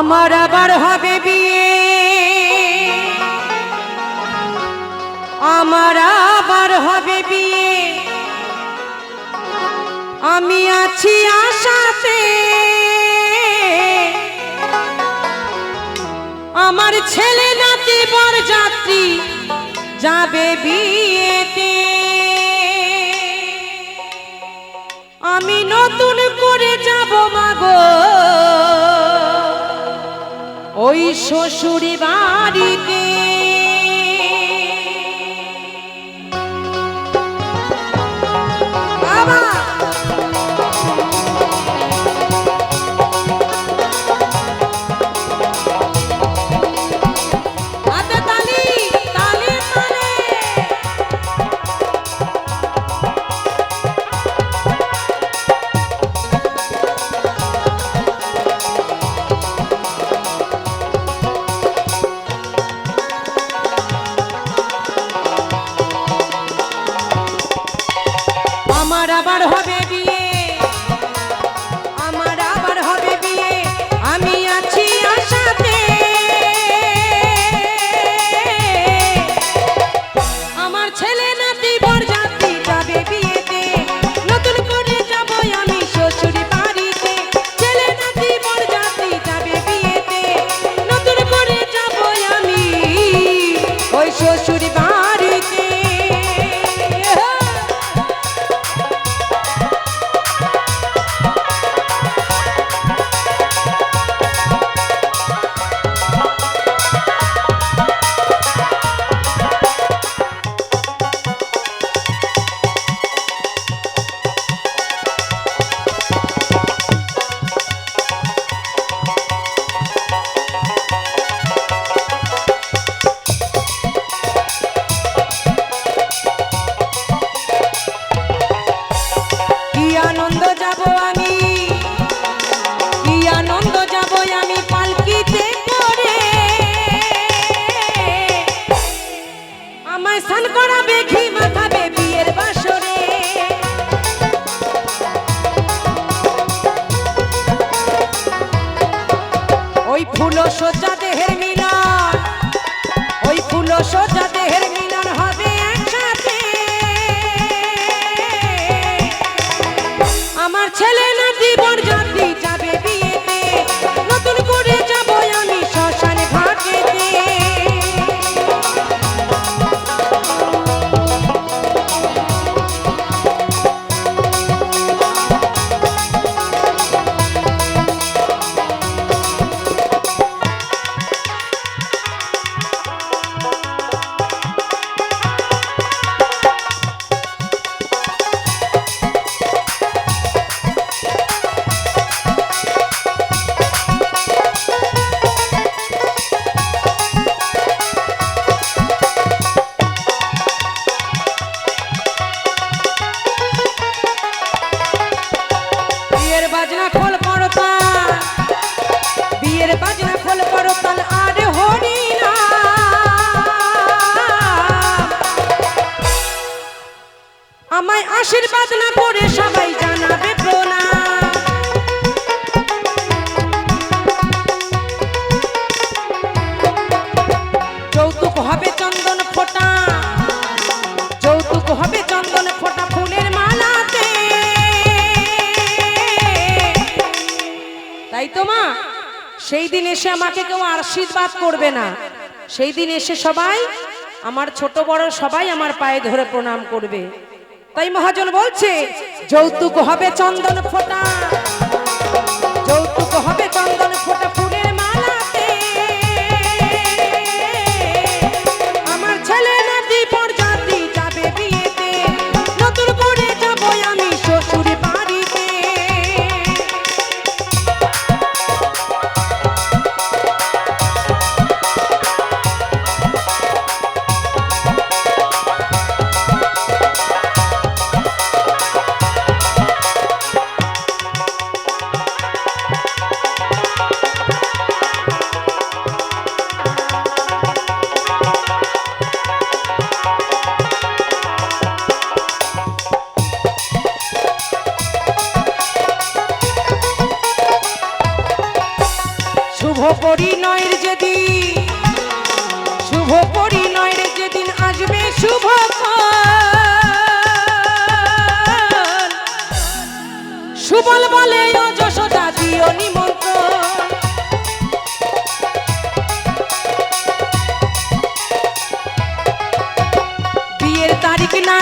আমার আবার হবে বিয়ে। আমার আবার হবে বিয়ে। আমি আছি আশাতে। আমার ছেলে নাতি বর যাত্রী যাবে বিয়েতে। আমি নতুন করে যাব মাগো। ওই শ্বশুরি বাড়িতে ওই ফুল সোজা দেহের মিলন ওই ফুল সজ্জা বিয়ের বাজনা খোল করতাল বিয়ের বাজনা খোল করতাল আর হরি আমায় আশীর্বাদ না করে সবাই জানাবে প্রণাম। সেই দিন এসে আমাকে কেউ আশীর্বাদ করবে না। সেই দিন এসে সবাই, আমার ছোট বড় সবাই আমার পায়ে ধরে প্রণাম করবে। তাই মহাজন বলছে, যৌতুক হবে চন্দন ফোটা। যৌতুক হবে চন্দন ফোটা। পরিণয়ের যেদিন, শুভ পরিণয়ের যেদিন আসবে শুভ সুবল বলে যশোদা দিও নিমন্ত্রণ। বিয়ের তারিখ না